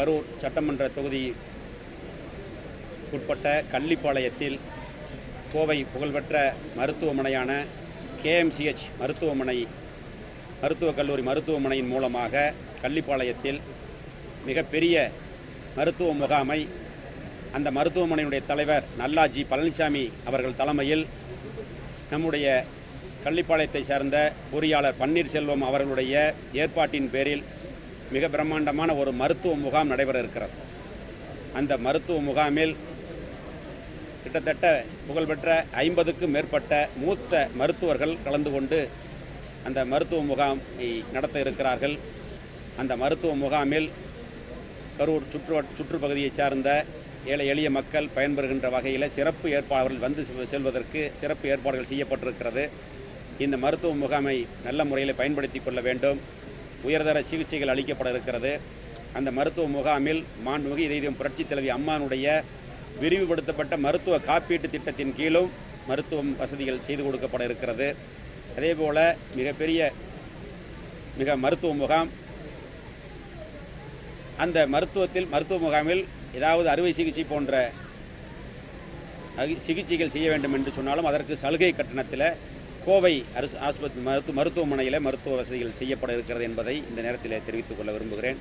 கரூர் சட்டமன்ற தொகுதி உட்பட்ட கள்ளிப்பாளையத்தில் கோவை புகழ்பெற்ற மருத்துவமனையான கேஎம்சிஹெச் மருத்துவமனை மருத்துவக் கல்லூரி மருத்துவமனையின் மூலமாக கள்ளிப்பாளையத்தில் மிகப்பெரிய மருத்துவ முகாமை அந்த மருத்துவமனையினுடைய தலைவர் நல்லாஜி பழனிசாமி அவர்கள் தலைமையில் நம்முடைய கள்ளிப்பாளையத்தை சேர்ந்த பொறியாளர் பன்னீர்செல்வம் அவர்களுடைய ஏற்பாட்டின் பேரில் மிக பிரம்மாண்டமான ஒரு மருத்துவ முகாம் நடைபெற இருக்கிறது. அந்த மருத்துவ முகாமில் கிட்டத்தட்ட புகழ்பெற்ற ஐம்பதுக்கும் மேற்பட்ட மூத்த மருத்துவர்கள் கலந்து கொண்டு அந்த மருத்துவ முகாமை நடத்த இருக்கிறார்கள். அந்த மருத்துவ முகாமில் கரூர் சுற்று சுற்றுப்பகுதியைச் சார்ந்த ஏழை எளிய மக்கள் பயன்பெறுகின்ற வகையில் சிறப்பு ஏற்பாடுகள் வந்து செல்வதற்கு சிறப்பு ஏற்பாடுகள் செய்யப்பட்டிருக்கிறது. இந்த மருத்துவ முகாமை நல்ல முறையில் பயன்படுத்தி கொள்ள வேண்டும். உயர்தர சிகிச்சைகள் அளிக்கப்பட இருக்கிறது. அந்த மருத்துவ முகாமில் மாண்புமிகு இதயம் புரட்சித் தலைவி அம்மானுடைய விரிவுபடுத்தப்பட்ட மருத்துவ காப்பீட்டு திட்டத்தின் கீழும் மருத்துவம் வசதிகள் செய்து கொடுக்கப்பட இருக்கிறது. அதேபோல் மிகப்பெரிய மிக மருத்துவ முகாம் அந்த மருத்துவத்தில் மருத்துவ முகாமில் ஏதாவது அறுவை சிகிச்சை போன்ற சிகிச்சைகள் செய்ய வேண்டும் என்று சொன்னாலும் அதற்கு சலுகை கட்டணத்தில் கோவை அரசு ஆஸ்பத்திரி மருத்துவ மருத்துவமனையில் மருத்துவ வசதிகள் செய்யப்பட இருக்கிறது என்பதை இந்த நேரத்தில் தெரிவித்துக் கொள்ள விரும்புகிறேன்.